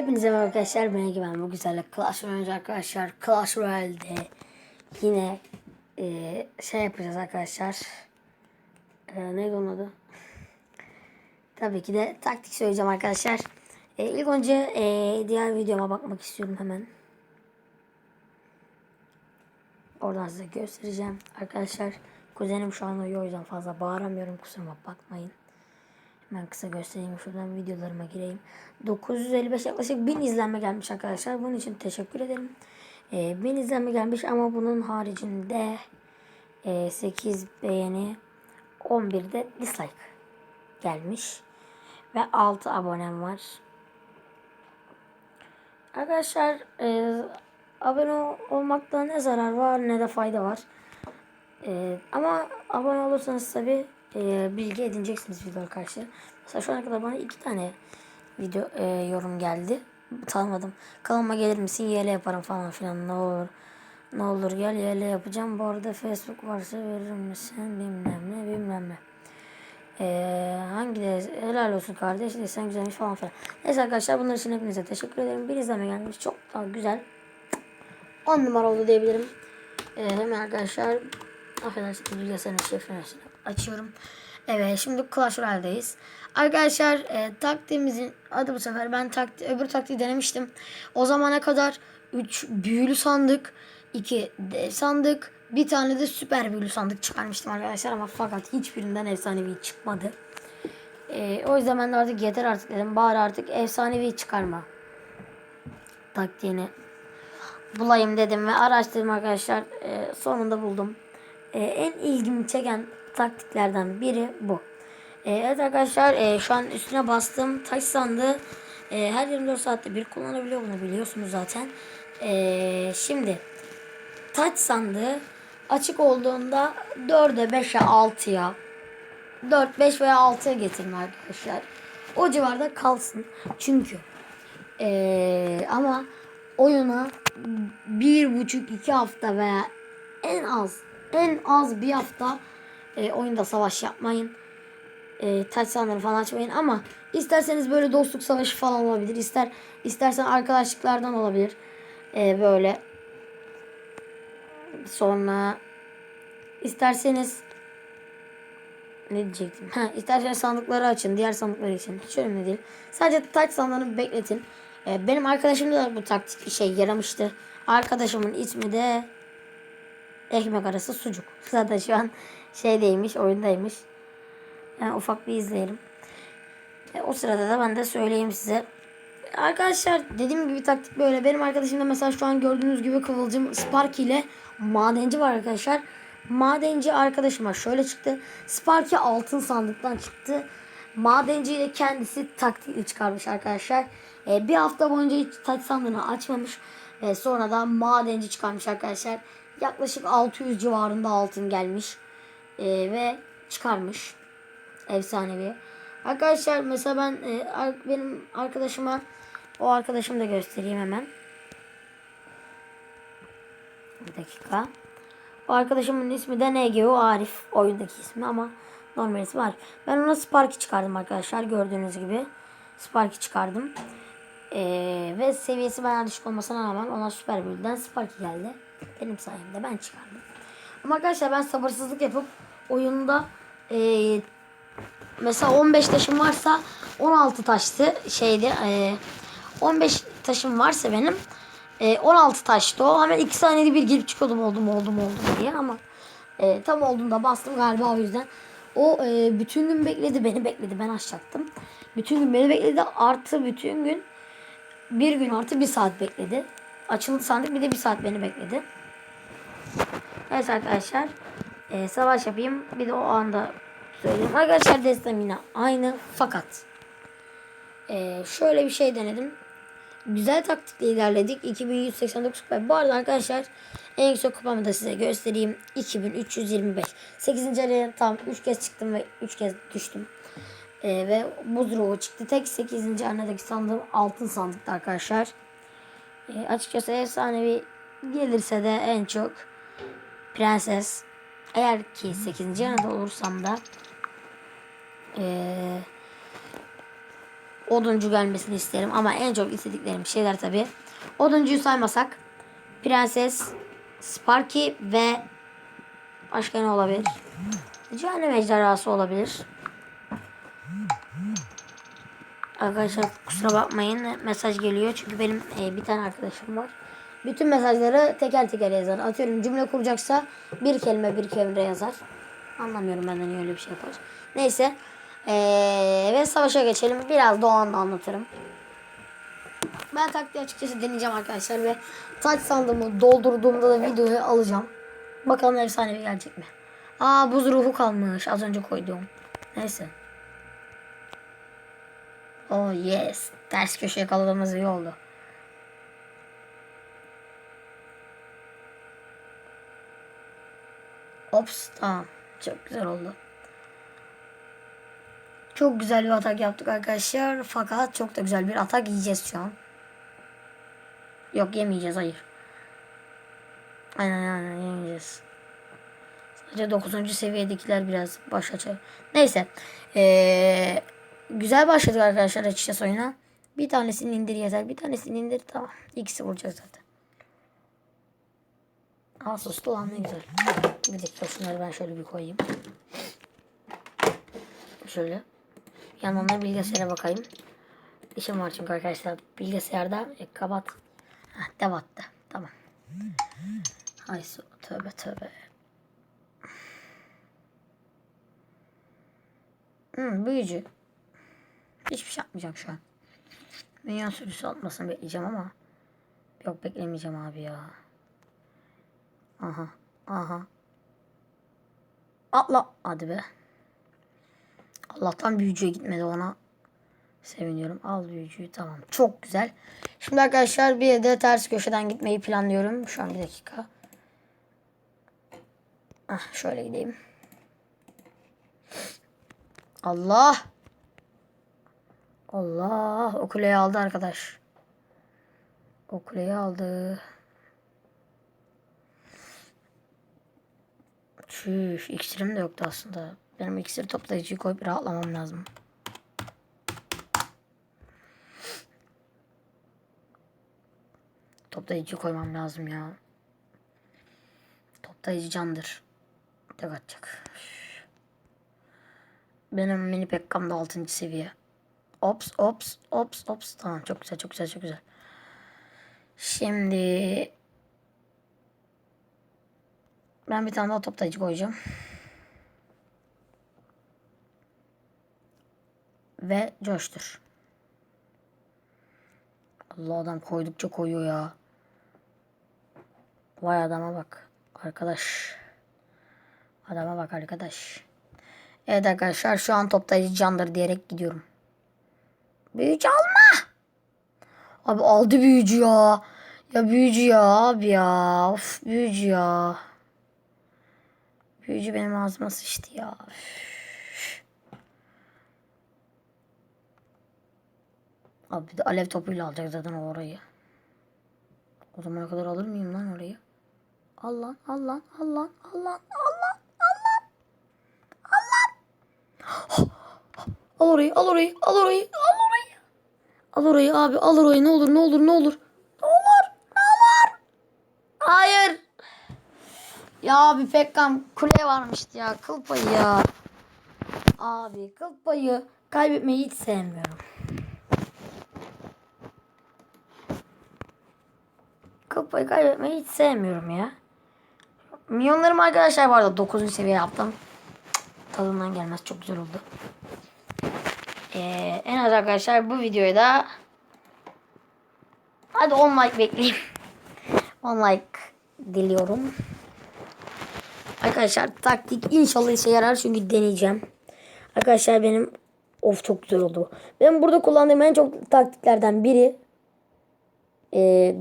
Hepinize merhaba arkadaşlar. Ben Egemen. Bu güzel Clash Royale arkadaşlar. Clash Royale'de yine e, şey yapacağız arkadaşlar. E, neydi onun adı? Tabii ki de taktik söyleyeceğim arkadaşlar. E, ilk önce e, diğer videoma bakmak istiyorum hemen. Oradan size göstereceğim. Arkadaşlar kuzenim şu an uyuyor o yüzden fazla bağıramıyorum. Kusuruma bakmayın. Hemen kısa göstereyim. Şuradan videolarıma gireyim. 955 yaklaşık 1000 izlenme gelmiş arkadaşlar. Bunun için teşekkür ederim. Ee, 1000 izlenme gelmiş ama bunun haricinde e, 8 beğeni 11 de dislike gelmiş. Ve 6 abonem var. Arkadaşlar e, abone olmakta ne zarar var ne de fayda var. E, ama abone olursanız tabi e, bilgi edineceksiniz video karşı. Mesela şu ana kadar bana iki tane video e, yorum geldi. Tanımadım. Kanalıma gelir misin? YL yaparım falan filan. Ne olur. Ne olur gel YL yapacağım. Bu arada Facebook varsa verir misin? Bilmem ne bilmem ne. Ee, hangi de helal olsun kardeş de sen güzelmiş falan filan. Neyse arkadaşlar bunlar için hepinize teşekkür ederim. Bir izleme gelmiş. Çok daha güzel. 10 numara oldu diyebilirim. Ee, hemen arkadaşlar affedersiniz bilgisayarın şifresini açıyorum. Evet şimdi Clash Royale'deyiz. Arkadaşlar e, taktiğimizin adı bu sefer ben takti, öbür taktiği denemiştim. O zamana kadar 3 büyülü sandık, 2 dev sandık, bir tane de süper büyülü sandık çıkarmıştım arkadaşlar ama fakat hiçbirinden efsanevi çıkmadı. E, o yüzden ben de artık yeter artık dedim. Bari artık efsanevi çıkarma taktiğini bulayım dedim ve araştırdım arkadaşlar. E, sonunda buldum. E, en ilgimi çeken taktiklerden biri bu. E, evet arkadaşlar e, şu an üstüne bastığım taş sandığı e, her 24 saatte bir kullanabiliyor bunu biliyorsunuz zaten. E, şimdi taç sandığı açık olduğunda 4'e 5'e 6'ya 4, 5 veya 6'ya getirin arkadaşlar. O civarda kalsın. Çünkü ee, ama oyuna bir buçuk iki hafta veya en az en az bir hafta e, oyunda savaş yapmayın. E, taç sanları falan açmayın ama isterseniz böyle dostluk savaşı falan olabilir. İster istersen arkadaşlıklardan olabilir. E, böyle sonra isterseniz ne diyecektim? Ha, isterseniz sandıkları açın. Diğer sandıkları için. Hiç önemli değil. Sadece taç sandığını bekletin. Ee, benim arkadaşımda da bu taktik şey yaramıştı. Arkadaşımın ismi de ekmek arası sucuk. Zaten şu an şeydeymiş, oyundaymış. Yani ufak bir izleyelim. E, o sırada da ben de söyleyeyim size. Arkadaşlar dediğim gibi taktik böyle. Benim arkadaşımda mesela şu an gördüğünüz gibi Kıvılcım Sparky ile madenci var arkadaşlar. Madenci arkadaşıma şöyle çıktı. Sparky altın sandıktan çıktı. Madenci ile kendisi taktikle çıkarmış arkadaşlar. Ee, bir hafta boyunca hiç taç sandığını açmamış. Ve sonra da madenci çıkarmış arkadaşlar. Yaklaşık 600 civarında altın gelmiş. Ee, ve çıkarmış. Efsanevi. Arkadaşlar mesela ben e, benim arkadaşıma o arkadaşımı da göstereyim hemen. Bir dakika. O arkadaşımın ismi de NGO Arif. Oyundaki ismi ama normal ismi Arif. Ben ona Sparky çıkardım arkadaşlar. Gördüğünüz gibi. Sparky çıkardım. Ee, ve seviyesi bayağı düşük olmasına rağmen ona süper büyüden Sparky geldi. Benim sayemde ben çıkardım. Ama arkadaşlar ben sabırsızlık yapıp oyunda ee, mesela 15 taşım varsa 16 taştı şeydi. ee, 15 taşım varsa benim e, 16 taştı o. Hemen 2 saniyede bir girip çıkıyordum oldum oldum oldum diye ama e, tam olduğunda bastım galiba o yüzden. O e, bütün gün bekledi beni bekledi ben açacaktım. Bütün gün beni bekledi artı bütün gün bir gün artı bir saat bekledi. Açıldı sandık bir de bir saat beni bekledi. Evet arkadaşlar e, savaş yapayım bir de o anda söyleyeyim. Arkadaşlar destem aynı fakat e, şöyle bir şey denedim güzel taktikle ilerledik. 2189 kupa. Bu arada arkadaşlar en yüksek kupamı da size göstereyim. 2325. 8. araya tam 3 kez çıktım ve 3 kez düştüm. Ee, ve buz ruhu çıktı. Tek 8. arenadaki sandığım altın sandıktı arkadaşlar. Ee, açıkçası efsanevi gelirse de en çok prenses. Eğer ki 8. arenada olursam da ee, oduncu gelmesini isterim. Ama en çok istediklerim şeyler tabi. Oduncuyu saymasak Prenses, Sparky ve başka ne olabilir? Cehennem ejderhası olabilir. Arkadaşlar kusura bakmayın mesaj geliyor çünkü benim e, bir tane arkadaşım var. Bütün mesajları teker teker yazar. Atıyorum cümle kuracaksa bir kelime bir kelime yazar. Anlamıyorum ben de niye öyle bir şey yapar. Neyse. Ee, ve savaşa geçelim. Biraz da o anda anlatırım. Ben taktiği açıkçası deneyeceğim arkadaşlar ve taç sandığımı doldurduğumda da videoyu alacağım. Bakalım efsanevi gelecek mi? Aa buz ruhu kalmış az önce koyduğum. Neyse. Oh yes. Ters köşe yakaladığımız iyi oldu. Ops tamam. Çok güzel oldu. Çok güzel bir atak yaptık arkadaşlar. Fakat çok da güzel bir atak yiyeceğiz şu an. Yok yemeyeceğiz hayır. Aynen aynen yemeyeceğiz. Sadece 9. seviyedekiler biraz baş açar. Neyse. Ee, güzel başladık arkadaşlar açıkçası oyuna. Bir tanesini indir yeter. Bir tanesini indir tamam. İkisi vuracak zaten. Aa sustu lan ne güzel. Bir dakika şunları ben şöyle bir koyayım. Şöyle. Yanına bilgisayara bakayım. İşim var çünkü arkadaşlar. Bilgisayarda e, kapat. Heh, devatta. Tamam. Ay. Tövbe tövbe. Hmm, büyücü. Hiçbir şey yapmayacağım şu an. Dünya sürüsü atmasını bekleyeceğim ama. Yok beklemeyeceğim abi ya. Aha. Aha. Atla. Hadi be. Allah'tan büyücüye gitmedi ona. Seviniyorum. Al büyücüyü tamam. Çok güzel. Şimdi arkadaşlar bir de ters köşeden gitmeyi planlıyorum. Şu an bir dakika. Ah, şöyle gideyim. Allah. Allah. O kuleyi aldı arkadaş. O kuleyi aldı. Çüş. iksirim de yoktu aslında. Benim iksir toplayıcıyı koyup rahatlamam lazım. Toplayıcı koymam lazım ya. Toplayıcı candır. Tek atacak. Benim mini pekkam da 6. seviye. Ops ops ops ops. Tamam çok güzel çok güzel çok güzel. Şimdi ben bir tane daha toplayıcı koyacağım. Ve coştur. Allah adam koydukça koyuyor ya. Vay adama bak. Arkadaş. Adama bak arkadaş. Evet arkadaşlar şu an toplayıcı candır diyerek gidiyorum. Büyücü alma. Abi aldı büyücü ya. Ya büyücü ya abi ya. Of büyücü ya. Büyücü benim ağzıma sıçtı ya. Abi bir de alev topuyla alacak zaten orayı. O zamana kadar alır mıyım lan orayı? Al lan al lan al lan al lan al. Al orayı al orayı al orayı al orayı. Al orayı abi al orayı ne olur ne olur ne olur. Ne olur ne olur. Hayır. Ya abi Pekkan kule varmıştı ya kıl payı ya. Abi kıl payı kaybetmeyi hiç sevmiyorum. Kıl payı kaybetmeyi hiç sevmiyorum ya. Milyonlarım arkadaşlar var da 9. seviye yaptım. Tadından gelmez çok güzel oldu. Ee, en az arkadaşlar bu videoyu da hadi 10 like bekleyeyim. 10 like diliyorum. Arkadaşlar taktik inşallah işe yarar çünkü deneyeceğim. Arkadaşlar benim of çok güzel oldu bu. Benim burada kullandığım en çok taktiklerden biri e,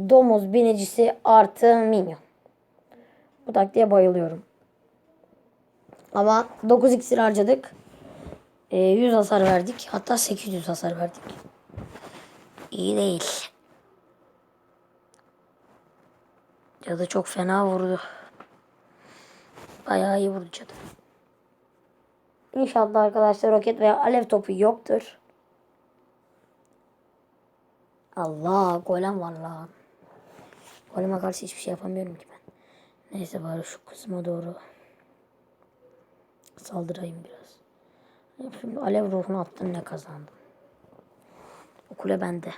domuz binicisi artı minyon. Bu taktiğe bayılıyorum. Ama 9 iksir harcadık. E, 100 hasar verdik. Hatta 800 hasar verdik. İyi değil. Cadı çok fena vurdu. Bayağı iyi vurdu cadı. İnşallah arkadaşlar roket veya alev topu yoktur. Allah golem var lan. Goleme karşı hiçbir şey yapamıyorum ki ben. Neyse bari şu kısma doğru saldırayım biraz. Şimdi alev ruhunu attım ne kazandım. O kule bende.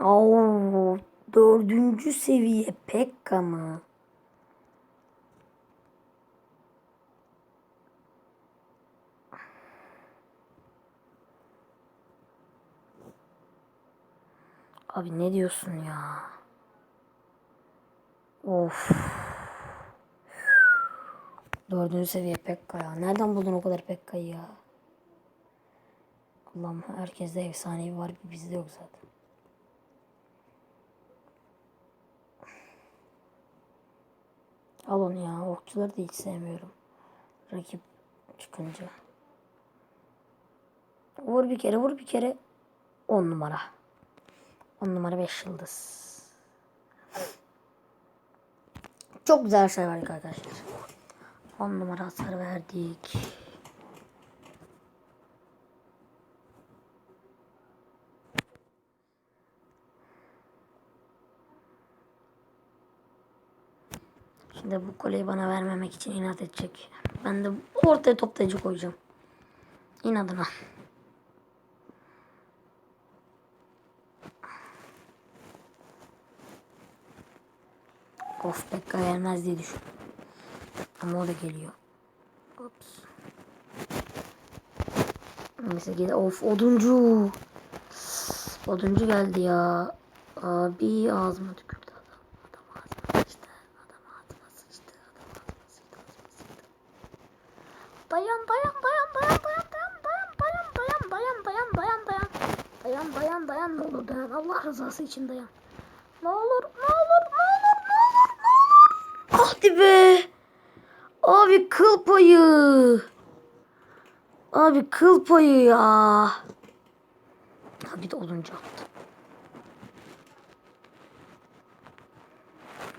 Oo, dördüncü seviye Pekka mı? Abi ne diyorsun ya? Of. Dördüncü seviye Pekka ya. Nereden buldun o kadar Pekka'yı ya? Allah'ım herkeste efsanevi var bizde yok zaten. Al onu ya. Okçuları da hiç sevmiyorum. Rakip çıkınca. Vur bir kere vur bir kere. 10 numara. 10 numara 5 yıldız. Çok güzel şey verdik arkadaşlar. 10 numara hasar verdik. Şimdi bu koleyi bana vermemek için inat edecek. Ben de ortaya toplayıcı koyacağım. İnadına. Of Pekka gelmez diye düşün. Ama o da geliyor. Ops. Neyse gel. Of oduncu. Oduncu geldi ya. Abi ağzıma tükürdü adam. Adam ağzıma sıçtı. Adam ağzıma sıçtı. Adam ağzıma sıçtı. Ağzıma sıçtı. Dayan dayan dayan dayan dayan dayan dayan dayan dayan dayan dayan dayan dayan dayan dayan ne olur dayan Allah rızası için dayan. Ne olur ne olur ne olur ne olur ne olur. Hadi be. Abi kıl payı. Abi kıl payı ya. Abi de olunca attı.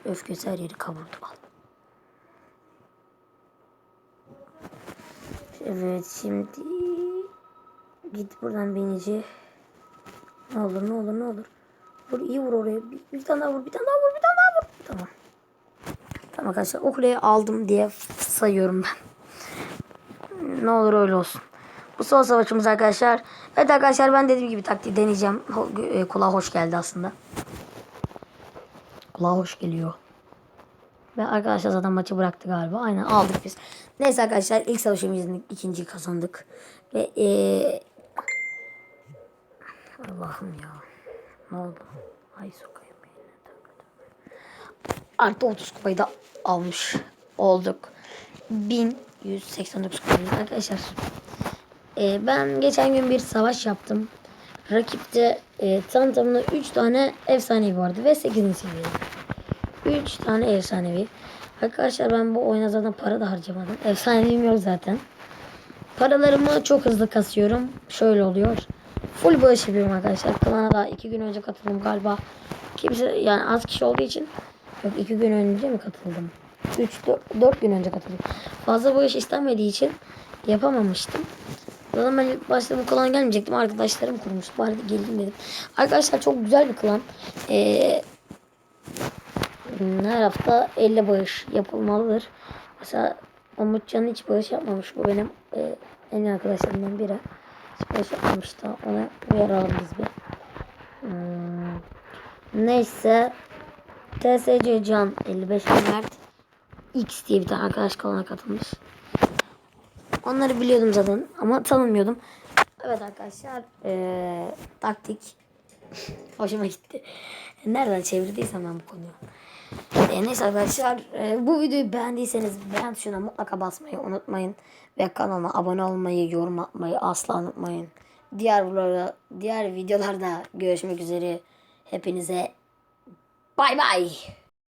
Öfkesi her yeri kavurdu al. Evet şimdi git buradan binici. Ne olur ne olur ne olur. Vur iyi vur oraya. Bir, bir tane daha vur bir tane daha vur bir tane daha vur. Tamam. Tamam arkadaşlar o kuleyi aldım diye sayıyorum ben. Ne olur öyle olsun. Bu son savaşımız arkadaşlar. Evet arkadaşlar ben dediğim gibi taktiği deneyeceğim. E, Kulağa hoş geldi aslında. Kulağa hoş geliyor. Ve arkadaşlar zaten maçı bıraktı galiba. Aynen aldık biz. Neyse arkadaşlar ilk savaşımızın ikinciyi kazandık. Ve ee... Allah'ım ya. Ne oldu? Ay sokayım. Artı 30 kupayı da almış olduk. 1189 kupayı arkadaşlar. Ee, ben geçen gün bir savaş yaptım. Rakipte e, tam tamına 3 tane efsanevi vardı ve 8. seviyede. 3 tane efsanevi. Arkadaşlar ben bu oyuna zaten para da harcamadım. Efsanevim yok zaten. Paralarımı çok hızlı kasıyorum. Şöyle oluyor. Full bağış yapıyorum arkadaşlar. Klana da 2 gün önce katıldım galiba. Kimse yani az kişi olduğu için yok 2 gün önce mi katıldım? 3 4 gün önce katıldım. Fazla bağış istenmediği için yapamamıştım. O zaman ben ilk başta bu klan gelmeyecektim. Arkadaşlarım kurmuştu. Bari geleyim dedim. Arkadaşlar çok güzel bir klan. Ee, her hafta 50 bağış yapılmalıdır. Mesela Umutcan hiç bağış yapmamış. Bu benim e, en iyi arkadaşlarımdan biri. Hiç bağış yapmamış da ona uyaralım biz bir. Hmm. Neyse. TSC Can 55 Mert X diye bir tane arkadaş kanalına katılmış. Onları biliyordum zaten ama tanımıyordum. Evet arkadaşlar ee, taktik hoşuma gitti. Nereden çevirdiysem ben bu konuyu. E, neyse arkadaşlar e, bu videoyu beğendiyseniz beğen tuşuna mutlaka basmayı unutmayın. Ve kanalıma abone olmayı, yorum atmayı asla unutmayın. Diğer videolarda, diğer videolarda görüşmek üzere. Hepinize bay bay.